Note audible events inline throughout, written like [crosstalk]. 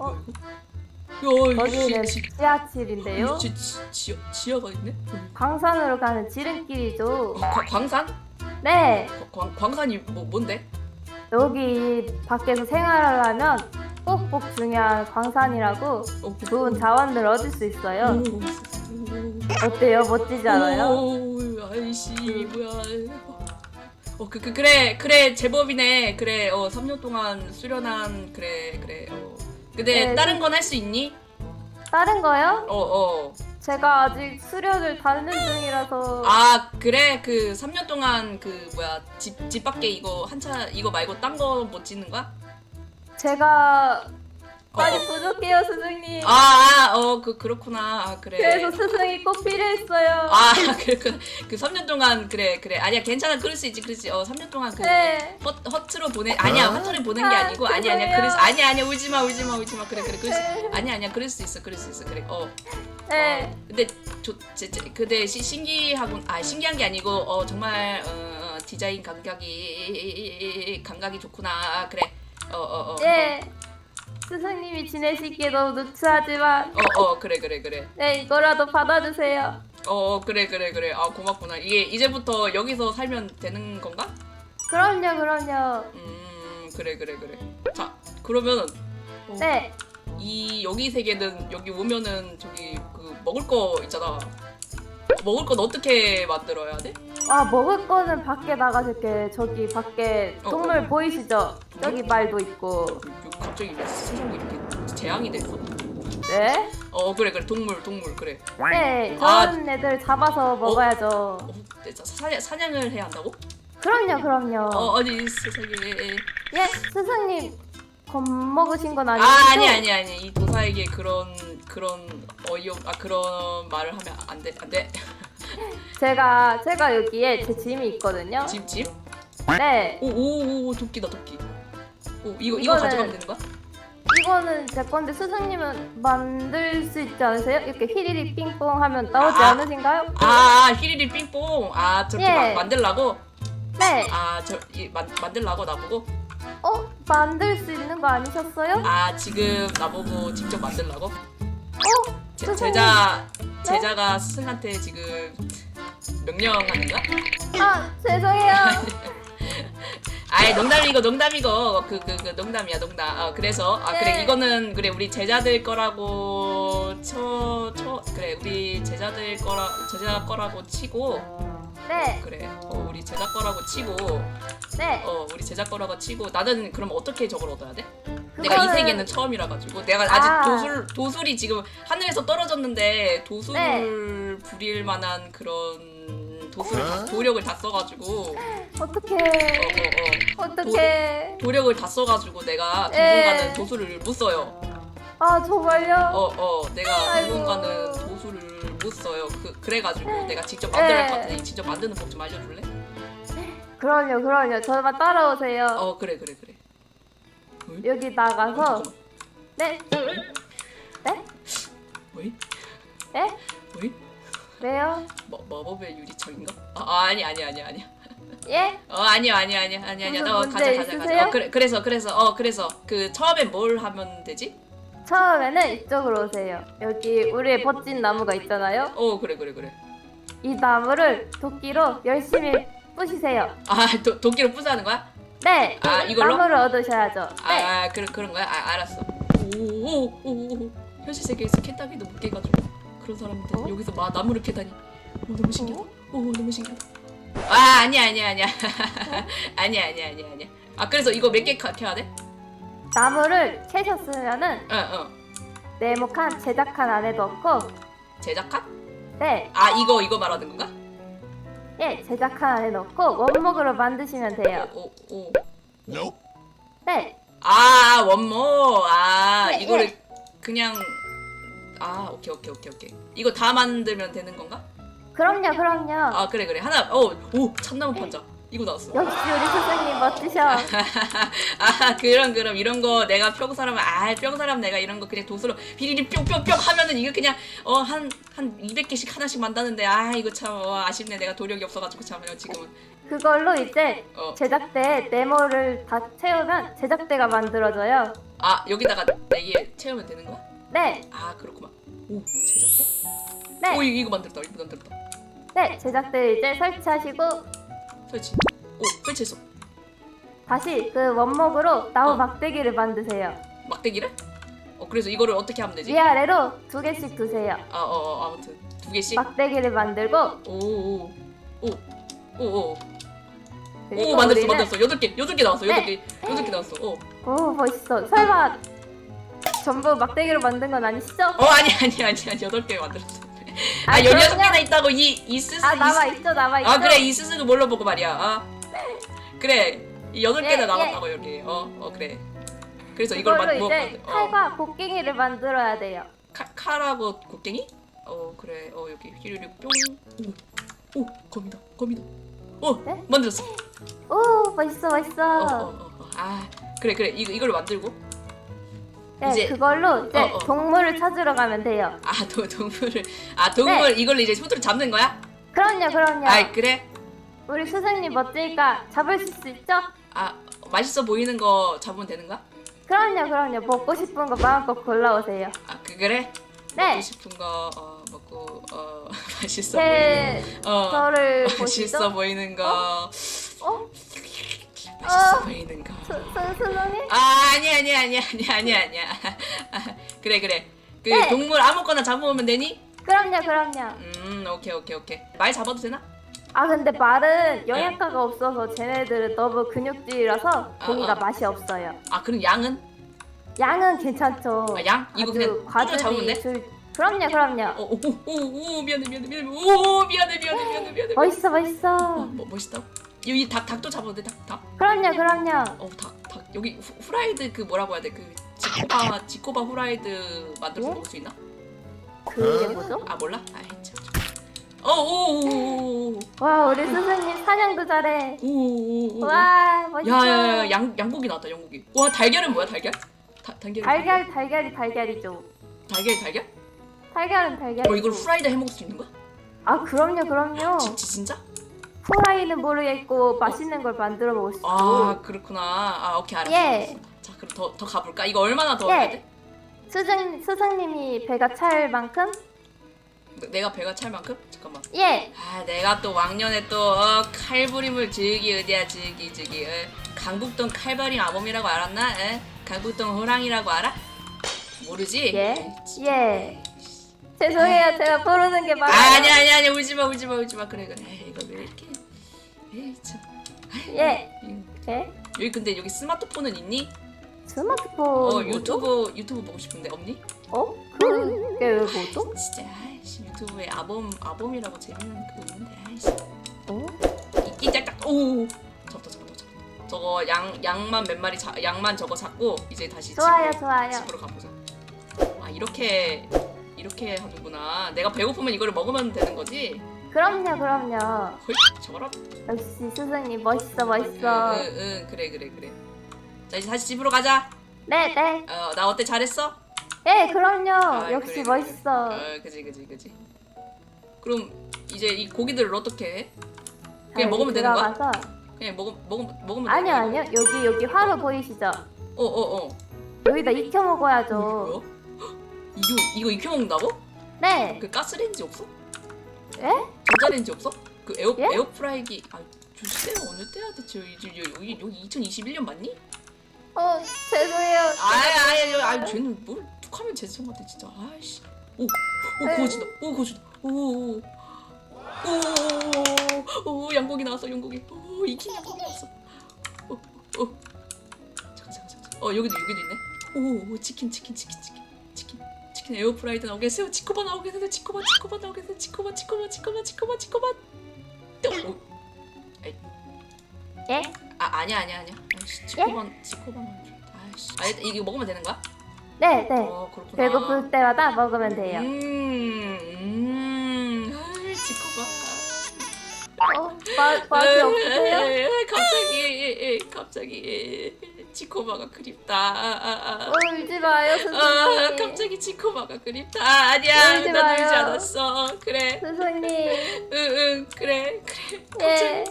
어? 뭐야 이거? 야 이거 지, 지하철인데요. 지, 지, 지, 지하가 있네? 광산으로 가는 지름길이죠. 과, 광산? 네, 광, 광산이 뭐 뭔데? 여기 밖에서 생활하려면 꼭꼭 중요한 광산이라고 어, 좋은 자원을 얻을 수 있어요. 오, 어때요? 멋지지 않아요? 오, 아이씨 뭐야? 어, 그, 그, 그래, 그래, 제법이네. 그래, 어, 3년 동안 수련한, 그래, 그래, 어. 근데 네, 다른 건 할 수 있니? 다른 거요? 어, 어. 제가 아직 수련을 다는 중이라서 아, 그래? 그 3년 동안 그, 뭐야, 집, 집 밖에 이거 한차, 이거 말고 딴 거 못 짓는 거야? 제가 어, 많이 어. 부족해요, 스승님. 아, 아, 어, 그, 그렇구나. 아, 그래. 그래서 스승이 꼭 필요했어요. 아, 그렇구나. [laughs] 그 3년 동안, 그래, 그래. 아니야, 괜찮아. 그럴 수 있지, 그렇지. 어, 3년 동안 그, 네. 허, 허트로 보내 아니야 허트로 보낸 게 아, 아니고 아니야 아니야 죄송해요. 그럴 수 아니야 아니야 울지 마 울지 마 울지 마 그래 그래 그럴 수 네. 아니야 아니야 그럴 수 있어 그럴 수 있어 그래 어 네. 근데 저, 제, 제, 근데 시, 신기하군 아 신기한 게 아니고 어 정말 어, 어, 디자인 감각이 감각이 좋구나 그래 어 어 어 네. 스승님이 지내시기에 너무 누추하지만 어, 어, 그래 그래 그래 네 이거라도 받아주세요. 어 그래 그래 그래 아 고맙구나 이게 이제부터 여기서 살면 되는 건가 그럼요, 그럼요. 음 그래 그래 그래 자 그러면 어, 네. 이 여기 세계는 여기 오면은 저기 그 먹을 거 있잖아. 먹을 건 어떻게 만들어야 돼? 아 먹을 거는 밖에 나가서 이렇게 저기 밖에 어, 동물 어. 보이시죠? 여기 말도 있고. 요- 갑자기 왜 세상이 이렇게 재앙이 됐어? 네? 어 그래 그래 동물 동물 그래. 네. 아. 저런 애들 잡아서 먹어야죠. 어, 네, 사- 사냥 사냥을 해야 한다고? 그럼요, 그럼요. 어 아니 세상에. 예, 스승님 겁먹으신 건 아니죠? 아 아니 아니 아니 이 도사에게 그런 그런 어이없 아 그런 말을 하면 안 돼 안돼. [laughs] 제가 제가 여기에 제 짐이 있거든요. 집집. 네. 오오오 도끼다 도끼. 오 이거 이거 이거는- 가져가면 되는 거야? 이거는 제 건데 스승님은 만들 수 있지 않으세요? 이렇게 휘리리 삥뽕 하면 나오지 아. 않으신가요? 아 휘리리 삥뽕 아 저렇게 예. 마- 만들라고? 네. 아저 만들라고 나보고? 어? 만들 수 있는 거 아니셨어요? 아 지금 나보고 직접 만들라고? 어? 제, 선생님. 제자 제자가 스승한테 지금 명령하는 거야? 아 죄송해요. [laughs] 아이 농담이고 농담이고 그 그 그 농담이야 농담. 아 그래서 아 그래 네. 이거는 그래 우리 제자들 거라고 쳐쳐 그래 우리 제자들 거라 제자 거라고 치고 네. 그래 어 우리 제자 거라고 치고 네. 어 우리 제자 거라고 치고 나는 그럼 어떻게 저걸 얻어야 돼? 내가 이 그거는- 세계는 처음이라 가지고 내가 아직 아. 도술 도술이 지금 하늘에서 떨어졌는데 도술 네. 부릴 만한 그런 도술 다, 도력을 다 써가지고 어떻게 어어어 어떻게? 도력을 다 써가지고 내가 네. 당분간은 도술을 못 써요. 아 정말요? 어어 내가 아이고. 당분간은 도술을 못 써요. 그 그래가지고 내가 직접 만들어 할 네. 것 같으니 직접 만드는 법 좀 알려줄래? 그럼요, 그럼요. 저만 따라오세요. 어 그래 그래 그래. 응? 여기 어, 나가서 잠깐만. 네. 네? 왜? 네? 왜? 왜요? 뭐 마법의 유리창인가? 아, 아 아니 아니 아니 아니. 예? [laughs] 어 아니야 아니야 아니야 아니야 아니야. 무슨 너 문제 가자 가자 있으세요? 가자. 어 그래 그래서 그래서 어 그래서 그 처음에 뭘 하면 되지? 처음에는 이쪽으로 오세요. 여기 우리의 멋진 나무가 있잖아요. 어 그래 그래 그래. 이 나무를 도끼로 열심히 부시세요. 아 도, 도끼로 부수하는 거야? 네. 아, 이걸로? 나무를 얻으셔야죠. 네. 아 그런 그런 거야? 아 알았어. 오오오오 현실 세계에서 캔따기도 못 깨가지고 그런 사람들 어? 여기서 막 나무를 캐다니. 오 너무 신기하다. 오 너무 신기하다. 아 아니야 아니야 아니야 [laughs] 아니야 아니야 아니야 아니야. 아 그래서 이거 몇 개 캐야 돼? 나무를 캐셨으면은 어 어. 네모칸 제작칸 안에 넣고 제작한? 네. 아 이거 이거 말하는 건가? 예, 제작칸 안에 넣고 원목으로 만드시면 돼요. 오 오. Nope. 네. 아 원모 아 네, 이거를 네. 그냥 아 오케이 오케이 오케이 오케이 이거 다 만들면 되는 건가? 그럼요, 그럼요. 아 그래 그래 하나 어오 참나무 판자 이거 나왔어. 역시 우리 스승님 멋지셔. [laughs] 아 그럼 그럼 이런 거 내가 뿅 사람 아 뿅 사람 내가 이런 거 그냥 도수로 비리리 뿅뿅뿅 하면은 이거 그냥 어 한 한 200개씩 하나씩 만다는데 아 이거 참 어, 아쉽네 내가 도력이 없어가지고 참요 지금은 그걸로 이제 어. 제작대 네모를 다 채우면 제작대가 만들어져요. 아 여기다가 내게 채우면 되는 거야? 네, 아 그렇구만 오 제작대? 네, 오 이거, 이거 만들었다 이거 만들었다 네. 제작대를 이제 설치하시고 설치 오 설치했어 다시 그 원목으로 나무 어. 막대기를 만드세요. 막대기를? 어 그래서 이거를 어떻게 하면 되지? 위아래로 두 개씩 두세요. 아 어 어, 아무튼 두 개씩 막대기를 만들고 오오오오오 그리고 오 만들었어 우리는- 만들었어 여덟 개 여덟 개 나왔어 여덟 네. 개 여덟 개 나왔어 어. 오 멋있어. 설마 전부 막대기로 만든 건 아니시죠? 어 아니 아니 아니 아니 여덟 개 만들었어. 아 아, 열여섯 그럼요. 개나 있다고 이 이 스스 아 남아 있죠, 남아 있죠. 아 그래 이 스스는 뭘로 보고 말이야. 아. 그래 이 여덟 예, 개나 예. 남았다고 여기. 어어 그래. 그래서 이걸 만 뭐, 이제 어, 칼과 곡괭이를 만들어야 돼요. 칼 칼하고 곡괭이? 어 그래 어 여기 휘르르 뿅오 검이다 검이다. 어 네? 만들었어. 오 멋있어, 멋있어. 어어 어 아 그래 그래 이거 이걸 만들고 네, 이제- 그걸로 이제 어, 어. 동물을 찾으러 가면 돼요. 아 도, 동물을 아 동물 이걸 이제 손으로 잡는 거야? 그럼요, 그럼요. 아이 그래 우리 스승님 멋지니까 잡으실 수 있죠? 아 맛있어 보이는 거 잡으면 되는 거야? 그럼요, 그럼요. 먹고 싶은 거 마음껏 골라오세요. 아 그, 그래? 네. 먹고 싶은 거 어, 먹고 어 [laughs] 맛있어 보이는 제어 저를 맛있어 보시죠. 보이는 거 어? [laughs] 맛있어 어. 보이는 거. 스승님? 아 아니 아니 아니 아니 아니 아니야. 아, [laughs] 그래 그래. 그 네. 동물 아무거나 잡아오면 되니? 그럼요, 그럼요. 음 오케이 오케이 오케이. 말 잡아도 되나? 아 근데 말은 영양가가 없어서 쟤네들은 너무 근육질이라서 고기가 아. 맛이 없어요. 아 그럼 양은? 양은 괜찮죠. 아, 양? 이거 그냥 뚜껑 잡으면 돼? 줄... 그럼요, 그럼요. 오오오오 미안해 미안해 미안해 오 미안해 미안해 미안해 미안해. 멋있어, 어, 멋있어. 뭐 멋있다. 여기 닭 닭도 잡아도 돼닭 닭. 그럼요, 그럼요. 어, 닭, 닭. 여기 후, 후라이드 그 뭐라고 해야 돼? 그 지코바 지코바 후라이드 만들어서 어? 먹을 수 있나? 그게 뭐죠? 아 몰라? 아이 참. 어, 오오오오오. 와, 우리 스승님 사냥도 잘해. 오오오. 와, 멋있어. 야야야 양 양고기 나왔다 양고기. 와 달걀은 뭐야 달걀? 다, 달걀. 달걀, 달걀이 달걀이죠. 달걀 달걀? 달걀은 달걀. 어 이걸 후라이드 해 먹을 수 있는 거야? 아, 그럼요, 그럼요. 진, 진- 진짜? 후라이는 모르겠고 맛있는 걸 만들어 먹을 수 있고. 아 그렇구나. 아 오케이 알았어. 예. 알았어. 자 그럼 더 더 가볼까? 이거 얼마나 더 예. 해야 돼? 스승 스승님이 배가 찰 만큼? 내가 배가 찰 만큼? 잠깐만. 예. 아 내가 또 왕년에 또 어, 칼부림을 즐기 어디야 즐기 즐기 어, 강북동 칼바림 아범이라고 알았나? 에? 강북동 호랑이라고 알아? 모르지? 예. 에이, 진짜. 예. 죄송해요. 제가 모르는 게 많아요. 아, 아니 아니 아니 울지 마 울지 마 울지 마 그래 그래 에이, 이거 에이 참 예. 음, 예. 여기 근데 여기 스마트폰은 있니? 스마트폰. 어? 유튜브 유튜브 보고 싶은데 없니? 어? 그게 왜 뭐죠? 진짜 아이씨 유튜브에 아범 아범이라고 재밌는 그거 있는데 아이씨 어? 이짝딱 오 잡다 잡다 잡다 저거 양 양만 몇 마리 자, 양만 저거 잡고 이제 다시 좋아요, 집으로, 좋아요. 집으로 가보자 아 이렇게 이렇게 하는구나 내가 배고프면 이거를 먹으면 되는 거지 그럼요, 그럼요. 헐 저거라 역시 스승님 멋있어, 멋있어. 응 응 그래 그래 그래 자 이제 다시 집으로 가자 네, 네. 어 나 어때 잘했어 예, 그럼요. 아, 역시 그래, 그래, 멋있어. 어 그지 그지 그지 그럼 이제 이 고기들을 어떻게 해 자, 그냥 먹으면 되는 거야? 들어가서. 그냥 먹으 먹으면 먹으면 아니요, 되는 거야? 아니요. 여기 여기 화로 보이시죠? 어어 어 여기다 익혀 먹어야죠. 뭐야? [gasps] 이거 이거 익혀 먹는다고? 네. 그 가스레인지 없어? 예? 전자레인지 없어? 그 에어 예? 에어프라이기 아 주세요 어느 때야 대체? 여기 여기 여기 2021년 맞니? 어, 죄송해요. 아이 아이 아이 쟤는 뭘 툭하면 죄송한데 진짜. 아이씨. 오오 네. 구워진다. 오 구워진다. 오오 오. 오 양고기 나왔어 양고기. 오 익힌 양고기 나왔어. 오오 잠깐 잠깐 잠깐. 어 여기도 여기도 있네. 오, 오 치킨 치킨 치킨 치킨 치킨 에어프라이드 나오겠어요 치코바 나오겠어요 치코바 치코바 나오겠어요 치코바 치코바 치코바 치코바 치코바 오, 예? 아 아니야 아니야 아니야 아이씨 치코바 치코바만 줘. 아이씨 아 일단 이거 먹으면 되는 거야? 네, 네. 어 그렇구나 배고플 때마다 먹으면 돼요. 음, 음, 아이, 지코바. 어, 마, 맛이 없으세요? 갑자기 갑자기 지코마가 그립다. 아, 아, 아. 울지 마요 아, 스승님. 갑자기 지코마가 그립다. 아, 아니야, 울지 나 울지 마요. 않았어. 그래, 스승님. 응, 응, 그래, 그래. 예.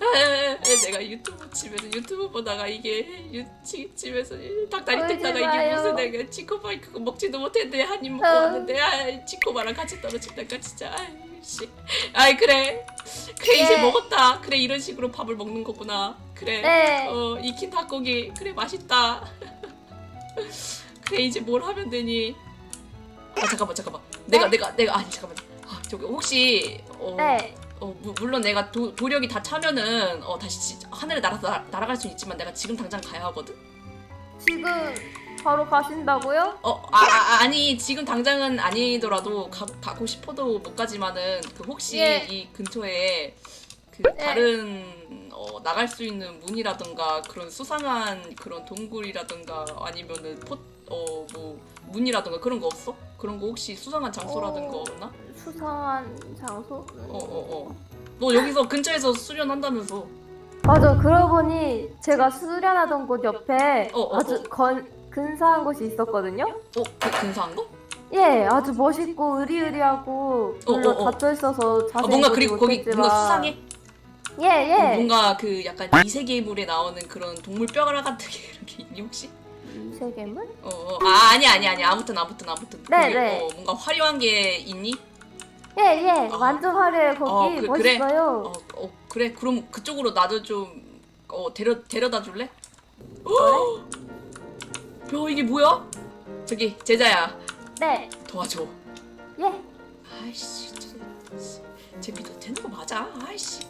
아, 내가 유튜브 집에서 유튜브 보다가 이게 유치 집에서 닭다리 울지 뜯다가 이게 마요. 무슨 내가 치코바 그거 먹지도 못했는데 한 입 먹고 어. 왔는데 아 치코바랑 같이 떨어진다니까 진짜 아이 씨 아이 그래 그래 예. 이제 먹었다 그래 이런 식으로 밥을 먹는 거구나 그래 네. 어 익힌 닭고기 그래 맛있다 [laughs] 그래 이제 뭘 하면 되니 아 잠깐만 잠깐만 내가 네? 내가 내가 아니 잠깐만 아 저기 혹시 어, 네. 어 무- 물론 내가 도, 도력이 다 차면은 어 다시 지- 하늘에 날아 날- 날아갈 수 있지만 내가 지금 당장 가야 하거든. 지금 바로 가신다고요? 어 아, 아, 아니 지금 당장은 아니더라도 가, 가고 싶어도 못 가지만은 그 혹시 예. 이 근처에 그 예. 다른 어, 나갈 수 있는 문이라든가 그런 수상한 그런 동굴이라든가 아니면은 포어뭐 문이라든가 그런 거 없어? 그런 거 혹시 수상한 장소라든가 어. 없나? 수상한 장소? 어 어 어. 너 여기서 근처에서 수련한다면서? 맞아. 그러고 보니 제가 수련하던 곳 옆에 어, 어, 아주 어. 건, 근사한 곳이 있었거든요. 어? 그 근사한 거? 예, 아주 멋있고 의리의리하고 어, 물론 어, 어. 닫혀 있어서 아, 자세히 뭔가 보지 그리고 거기 못했지만 뭔가 수상해? 예, 예. 어, 뭔가 그 약간 이세계 물에 나오는 그런 동물 뼈가락 같은 게 이런 게 있니 혹시? 이 세계물? 어, 어. 아 아니 아니 아니 아무튼 아무튼 아무튼 네, 거기, 네. 어, 뭔가 화려한 게 있니? 예, 예. 아. 완전 화려해 거기 어, 그- 그래? 멋있어요. 어, 어 그래 그럼 그쪽으로 나도 좀 어, 데려 데려다 줄래? 야 이게 뭐야? 저기 제자야 네. 도와줘. 예. 아이씨 쟤, 쟤 믿어도 되는 거 맞아? 아이씨